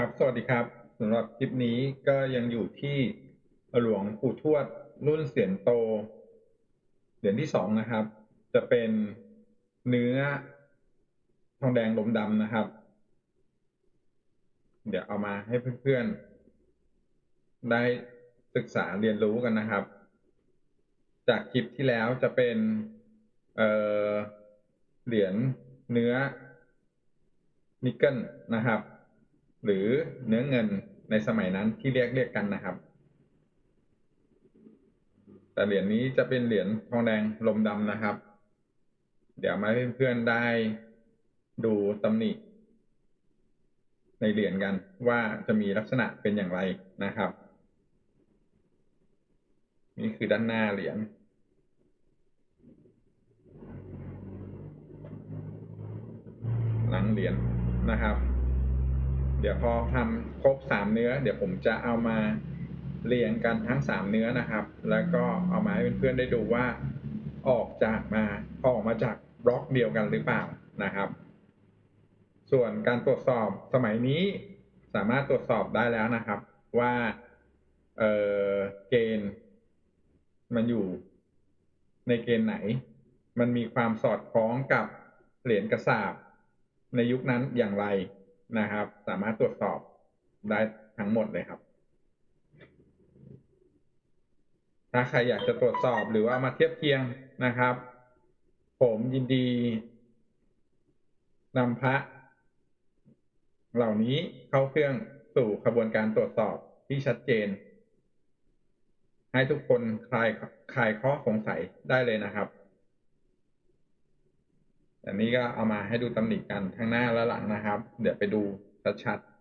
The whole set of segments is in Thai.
ครับ สวัสดีครับสำหรับคลิปนี้ก็ยังอยู่ที่หลวงปู่ทวดรุ่นเสียนโต เหรียญที่สองนะครับ จะเป็นเนื้อทองแดงลมดำนะครับ เดี๋ยวเอามาให้เพื่อนๆ ได้ศึกษาเรียนรู้กันนะครับ จากคลิปที่แล้วจะเป็นเเหรียญเนื้อนิกเกิลนะครับ หรือเนื้อเงินในสมัยนั้นที่เรียกเรียกกันนะครับ แต่เหรียญนี้จะเป็นเหรียญทองแดงลมดำนะครับ เดี๋ยวมาเพื่อนๆได้ดูตำหนิในเหรียญกันว่าจะมีลักษณะเป็นอย่างไรนะครับ นี่คือด้านหน้าเหรียญหลังเหรียญนะครับ เดี๋ยวพอทำครบสามเนื้อ เดี๋ยวผมจะเอามาเรียงกันทั้งสามเนื้อนะครับ แล้วก็เอามาให้เพื่อนๆได้ดูว่าออกจากมาออกมาจากบล็อกเดียวกันหรือเปล่านะครับ ส่วนการตรวจสอบสมัยนี้สามารถตรวจสอบได้แล้วนะครับ ว่าเออเกณฑ์ มันอยู่ในเกณฑ์ไหน มันมีความสอดคล้องกับเหรียญกระสาบในยุคนั้นอย่างไร นะครับ สามารถตรวจสอบได้ทั้งหมดเลยครับ ถ้าใครอยากจะตรวจสอบหรือว่ามาเทียบเคียงนะครับ ผมยินดีนำพระ เหล่านี้เข้าเครื่องสู่กระบวนการตรวจสอบที่ชัดเจน ให้ทุกคนคลายคลายข้อสงสัยได้เลยนะครับ อันนี้ก็เอามาให้ดูตำหนิกันทั้งหน้าและหลังนะครับ เดี๋ยวไปดูชัดๆ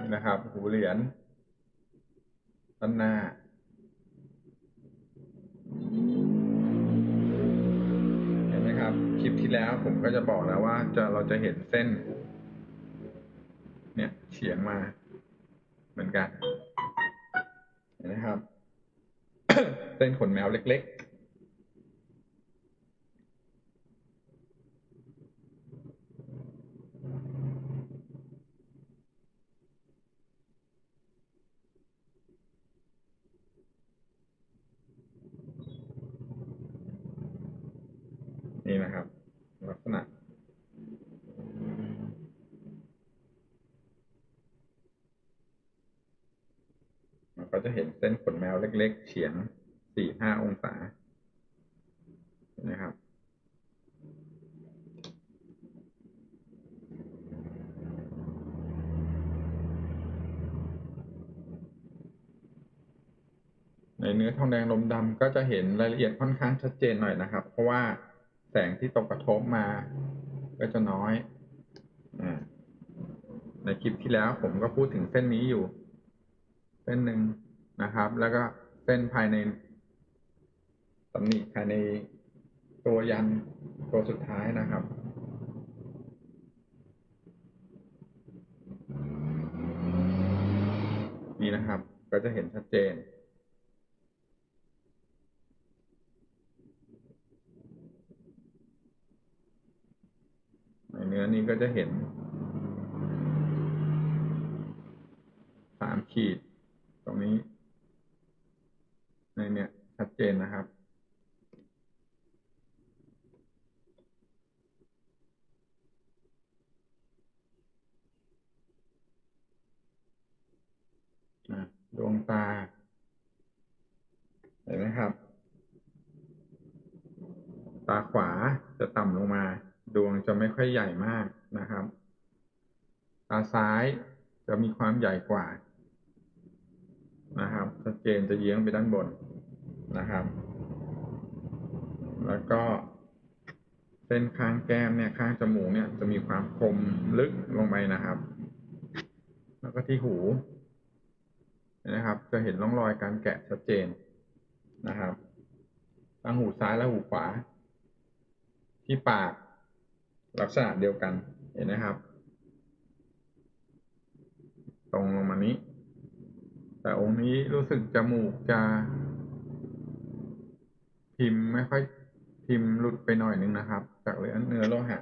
นี่นะครับหูเหรียญด้านหน้า เห็นไหมครับ คลิป ที่แล้วผมก็จะบอกแล้วว่าจะเราจะเห็นเส้น เนี่ยเฉียงมาเหมือนกันเห็นไหมครับ เส้นขนแมวเล็ก ๆนี่นะครับ ลักษณะ มันก็จะเห็นเส้นขนแมวเล็ก ๆ เฉียงสี่ห้าองศานไหมครับ ในเนื้อทองแดงลมดำก็จะเห็นรายละเอียดค่อนข้างชัดเจนหน่อยนะครับ เพราะว่าแสงที่ตกกระทบมาก็จะน้อยอในคลิปที่แล้วผมก็พูดถึงเส้นนี้อยู่ เส้นหนึ่งนะครับ แล้วก็เส้นภายในตำหนิภายในตัวยันตัวสุดท้ายนะครับนี่นะครับ ก็จะเห็นชัดเจน ในเนื้อนี้ก็จะเห็นสามขีด ตรงนี้ ในเนี่ยชัดเจนนะครับ ดวงตา เห็นไหมครับ ตาขวาจะต่ำลงมา ดวงจะไม่ค่อยใหญ่มากนะครับ ตาซ้ายจะมีความใหญ่กว่า ชัดเจนจะเยื้องไปด้านบนนะครับ แล้วก็เส้นข้างแก้มเนี่ยข้างจมูกเนี่ยจะมีความคมลึกลงไปนะครับ แล้วก็ที่หูนะครับ จะเห็นร่องรอยการแกะชัดเจนนะครับทั้งหูซ้ายและหูขวา ที่ปากลักษณะเดียวกันเห็นนะครับ ตรงลงมานี้ แต่องค์นี้รู้สึกจมูกจะพิมพ์ไม่ค่อยพิมพ์หลุดไปหน่อยนึงนะครับ จากเนื้อเนื้อโลหะ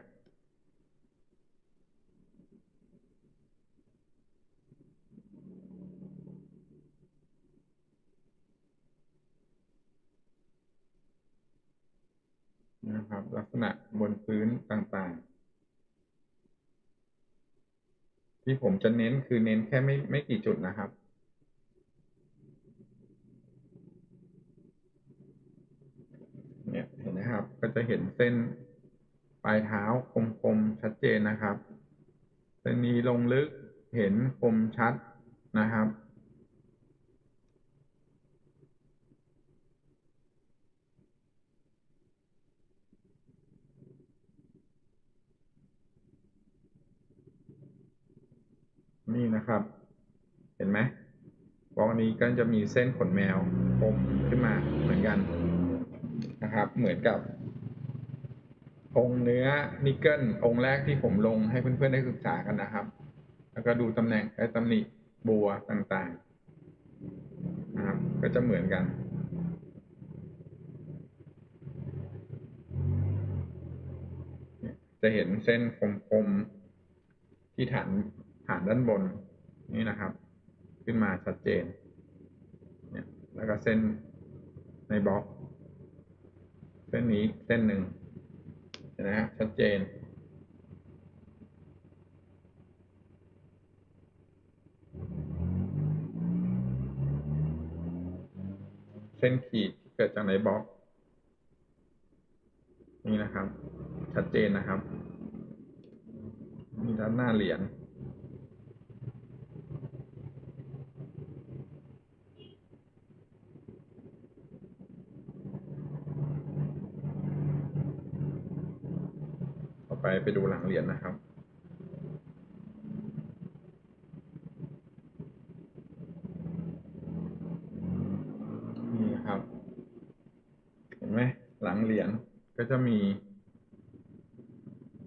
นะครับ ลักษณะบนพื้นต่างๆ ที่ผมจะเน้นคือเน้นแค่ไม่ไม่กี่จุดนะครับ เนี่ยเห็นนะครับ ก็จะเห็นเส้นปลายเท้าคมๆชัดเจนนะครับเส้นนี้ลงลึกเห็นคมชัดนะครับนี่นะครับ เห็นไหมบล็อกนี้ก็จะมีเส้นขนแมวคมขึ้นมาเหมือนกัน นะครับ เหมือนกับ องค์เนื้อนิกเกิลองค์แรกที่ผมลงให้เพื่อนๆได้ศึกษากันนะครับ แล้วก็ดูตำแหน่งไอ้ตำหนิบัวต่างๆนะครับ ก็จะเหมือนกันจะเห็นเส้นคมๆที่ฐานฐานด้านบนนี่นะครับ ขึ้นมาชัดเจนเนี่ยแล้วก็เส้นในบล็อก เส้นนี้เส้นหนึ่งนไหมฮะชัดเจน เส้นขีดที่เกิดจากในบล็อก นี่นะครับ ชัดเจนนะครับนี่ด้านหน้าเหรียญ ต่อ ไปไปดูหลังเหรียญนะครับ นี่ครับ เห็นไหมหลังเหรียญก็จะมี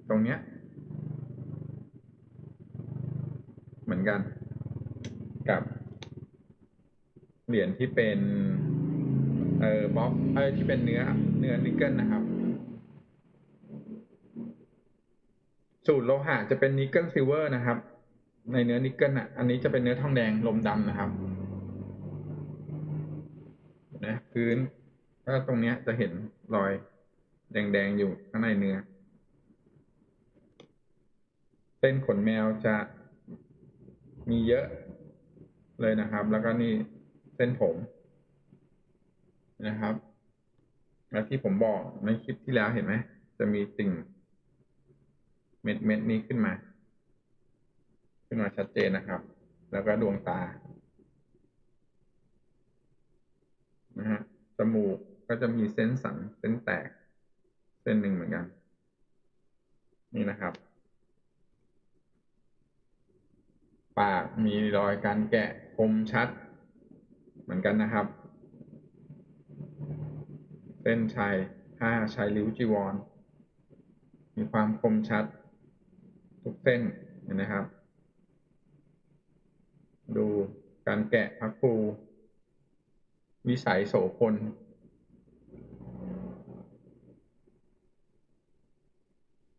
ตรงเนี้ย เหมือนกันกับ เหรียญที่เป็น เอ่อบ็อกเอ้ยที่เป็นเนื้อ เนื้อนิกเกิลนะครับ สูตรโลหะจะเป็นนิกเกิลซิลเวอร์นะครับ ในเนื้อนิกเกิลอะ อันนี้จะเป็นเนื้อทองแดงลมดำนะครับนะพื้นก็ตรงเนี้ยจะเห็นรอยแดงๆอยู่ข้างในเนื้อเส้นขนแมวจะมีเยอะเลยนะครับ แล้วก็นี่เส้นผมนะครับ แล้วที่ผมบอกในคลิปที่แล้วเห็นไหม จะมีติ่ง ม็ดเม็ดนี้ขึ้นมา ขึ้นมาชัดเจนนะครับ แล้วก็ดวงตา นะฮะ จมูกก็จะมีเส้นสัน เส้นแตก เส้นหนึ่งเหมือนกัน นี่นะครับ ปากมีรอยการแกะคมชัด เหมือนกันนะครับ เส้นชัยผ้าชายริ้วจีวรมีความคมชัด ทุกเส้นเห็นะครับ ดูการแกะพักภูวิสัยโสพล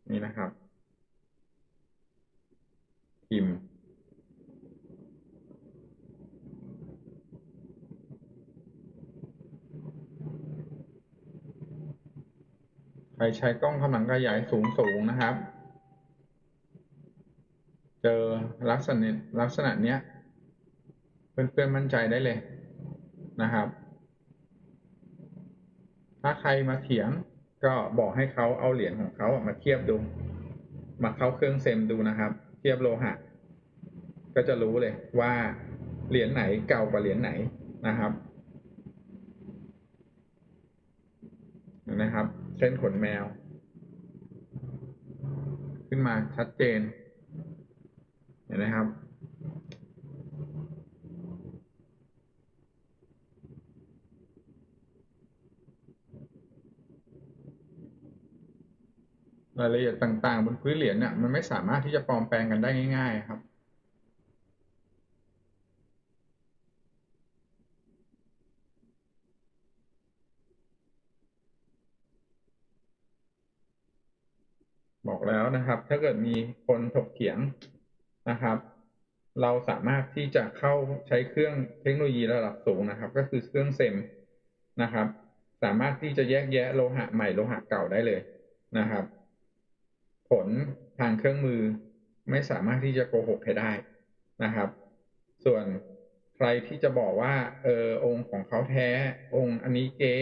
นี่นะครับพิมพ์ใครใช้กล้องกำลังขยายสูงสูงนะครับ เจอลักษณะลักษณะเนี้ยเพื่อนๆมั่นใจได้เลยนะครับ ถ้าใครมาเถียงก็บอกให้เขาเอาเหรียญของเขามาเทียบดู มาเข้าเครื่องเซมดูนะครับ เทียบโลหะ ก็จะรู้เลยว่าเหรียญไหนเก่ากว่าเหรียญไหนนะครับนะครับ เส้นขนแมว ขึ้นมาชัดเจน เห็นไหมครับ รายละเอียดต่างๆ บนพื้นเหรียญเนี่ยมันไม่สามารถที่จะปลอมแปลงกันได้ง่าย ๆ ครับบอกแล้วนะครับ ถ้าเกิดมีคนถกเถียง นะครับ เราสามารถที่จะเข้าใช้เครื่องเทคโนโลยีระดับสูงนะครับ ก็คือเครื่องเซมนะครับ สามารถที่จะแยกแยะโลหะใหม่โลหะเก่าได้เลยนะครับ ผลทางเครื่องมือไม่สามารถที่จะโกหกให้ได้นะครับ ส่วนใครที่จะบอกว่าเออองค์ของเขาแท้ องค์อันนี้เก๊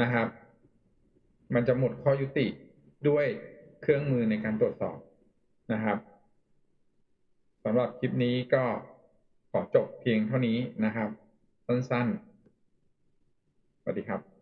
นะครับ มันจะหมดข้อยุติด้วยเครื่องมือในการตรวจสอบนะครับ สำหรับคลิปนี้ก็ขอจบเพียงเท่านี้นะครับ สั้นๆ สวัสดีครับ